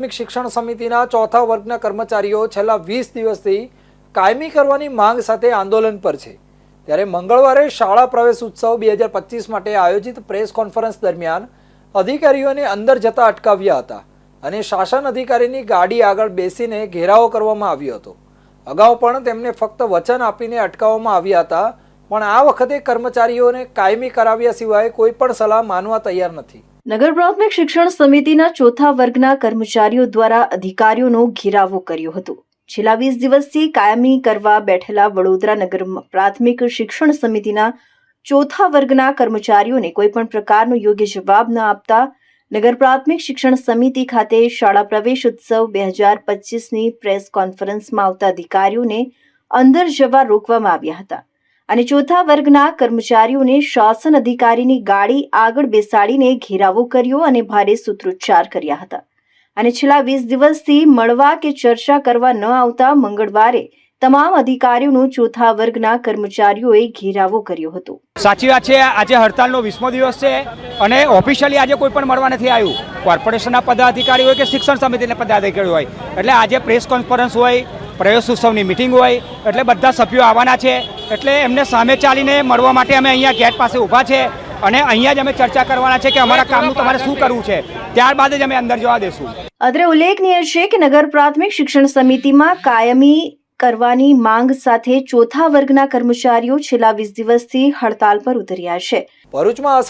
પ્રાથમિક શિક્ષણ સમિતિના ચોથા વર્ગના કર્મચારીઓ છેલ્લા વીસ દિવસથી કાયમી કરવાની માંગ સાથે આંદોલન પર છે. ત્યારે મંગળવારે શાળા પ્રવેશ ઉત્સવ બે હજાર પચીસ માટે આયોજિત પ્રેસ કોન્ફરન્સ દરમિયાન અધિકારીઓને અંદર જતા અટકાવ્યા હતા અને શાસન અધિકારીની ગાડી આગળ બેસીને ઘેરાવો કરવામાં આવ્યો હતો. અગાઉ પણ તેમને ફક્ત વચન આપીને અટકાવવામાં આવ્યા હતા, પણ આ વખતે કર્મચારીઓને કાયમી કરાવ્યા સિવાય કોઈ પણ સલાહ માનવા તૈયાર નથી. નગર પ્રાથમિક શિક્ષણ સમિતિના ચોથા વર્ગના કર્મચારીઓ દ્વારા અધિકારીઓનો ઘેરાવો કર્યો હતો. છેલ્લા વીસ દિવસથી કાયમી કરવા બેઠેલા વડોદરા નગર પ્રાથમિક શિક્ષણ સમિતિના ચોથા વર્ગના કર્મચારીઓને કોઈપણ પ્રકારનો યોગ્ય જવાબ ન આપતા નગર પ્રાથમિક શિક્ષણ સમિતિ ખાતે શાળા પ્રવેશ ઉત્સવ બે હજાર પચીસની પ્રેસ કોન્ફરન્સમાં આવતા અધિકારીઓને અંદર જવા રોકવામાં આવ્યા હતા. અને ચોથા વર્ગના કર્મચારીઓને શાસન અધિકારીની ગાડી આગળ બેસાડીને ઘેરાવો કર્યો અને ભારે સૂત્રોચ્ચાર કર્યા હતા. અને છેલ્લા વીસ દિવસથી મળવા કે ચર્ચા કરવા ન આવતા મંગળવારે તમામ અધિકારીઓનો ચોથા વર્ગના કર્મચારીઓએ ઘેરાવો કર્યો હતો. સાચી વાત છે, આજે હડતાલનો વીસમો દિવસ છે અને ઓફિશિયલી આજે કોઈ પણ મળવા નથી આવ્યું. કોર્પોરેશનના પદાધિકારી હોય કે શિક્ષણ સમિતિના પદાધિકારી હોય. એટલે આજે પ્રેસ કોન્ફરન્સ હોય પ્રવેશ ઉત્સવની મિટિંગ હોય એટલે બધા સભ્યો આવવાના છે. એટલે એમને સામે ચાલીને મળવા માટે અમે અહીંયા ગેટ પાસે ઊભા છે અને અહીંયા જ અમે ચર્ચા કરવાના છે કે અમારા કામનું તમારે શું કરવું છે. ત્યારબાદ જ અમે અંદર જવા દેશું. અત્રે ઉલ્લેખનીય છે કે નગર પ્રાથમિક શિક્ષણ સમિતિમાં કાયમી કરવાની માંગ સાથે ચોથા વર્ગના કર્મચારીઓ છેલ્લા વીસ દિવસથી હડતાલ પર ઉતર્યા છે. ભરૂચમાં